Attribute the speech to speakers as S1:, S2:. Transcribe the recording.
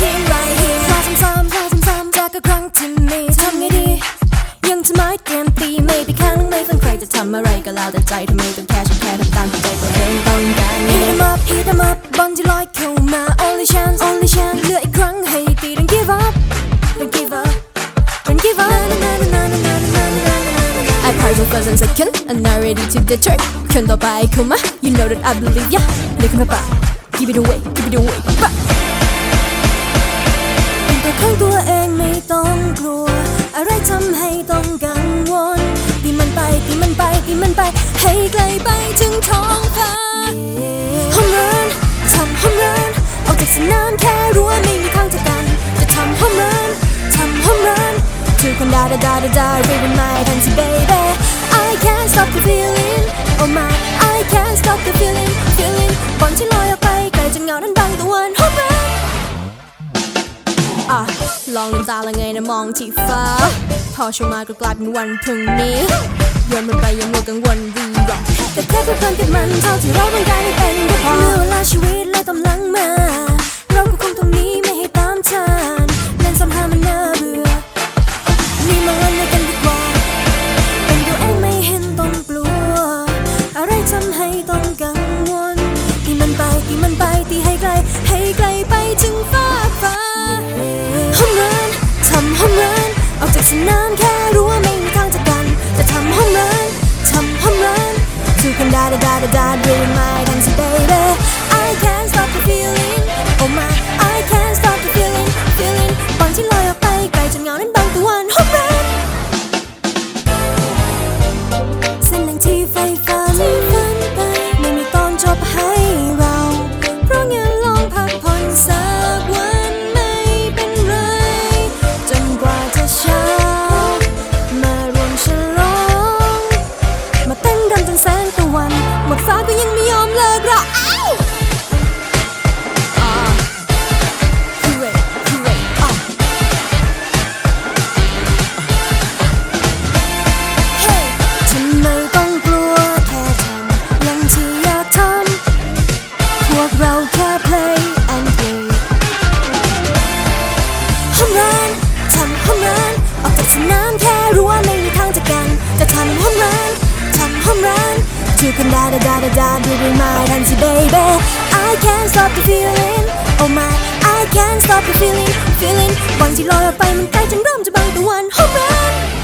S1: here right here ซ้ำซ้ำซ้ำซ้ำจากกครั้งที่มีทำไงดี ยังจะไม่เตรียมตีไม่ไปข้างนึงไม่ฟังใครจะทำอะไรก็แล้วแต่ใจทำไมต้องแค่ฉันแค่ทำตามใจตัวเองต้องการเงี้ย Eat em up Eat em up บอลที่ลอยเข้ามา Only chance Only chance เหลืออีกครั้งให้ตี Don't give up Don't give up Don't give up I pause for a second and I'm ready to the trick คนต่อไปเข้ามา You know that I believe ya เลือกมาปะ Give it away Give it away ปะ มันไปตีมันไปตีมันไป ให้ไกลไปถึงท้องฟ้าห้องเรินทำห้องเรินออกจากสนามแค่รั้วไม่มีทางจะกัน จะทำห้องเรินทำห้องเรินทุกคนดาดาดาดาดา reading my fancy baby I can't stop the feeling oh my I can't stop the feeling feeling บอลที่ลอยออกไปไกลจนเงานั้นบังตะวันห้องเรินอะลองลืมตาละไงนะมองที่ฟ้า พอโชว์มาก็กลายเป็นวันพรุ่งนี้ โยนมันไปยังมัวกังวลรีรอแต่แค่เพื่อนกับมันเท่าที่เราต้องการให้เป็นก็พอเมื่อเวลาชีวิตเลยกำลังมา เราก็คงตรงนี้ไม่ให้ตามทันเล่นซ้ำหามันน่าเบื่อมีมาเล่นในกันดีกว่า เป็นตัวเองไม่เห็นต้องกลัว อะไรทำให้ต้องกังวลตีมันไปตีมันไปตีให้ไกล ให้ไกลไปถึงฟ้าฟ้าห้องเรินทำห้องเรินออกจากสนามแค่ ที่ลอยออกไปไกลจนเงานั้นบังตะวัน เราแค่ play and play ห้องร้านทำห้องร้านออกจากสนามแค่รู้ว่าไม่มีทางจะกัน จะทำห้องร้านทำห้องร้านทุกคนดาดาดาดาดา do it my fancy baby I can't stop the feeling oh my I can't stop the feeling feeling วันที่ลอยออกไปมันใกล้จนเริ่มจะบังตะวันห้องร้าน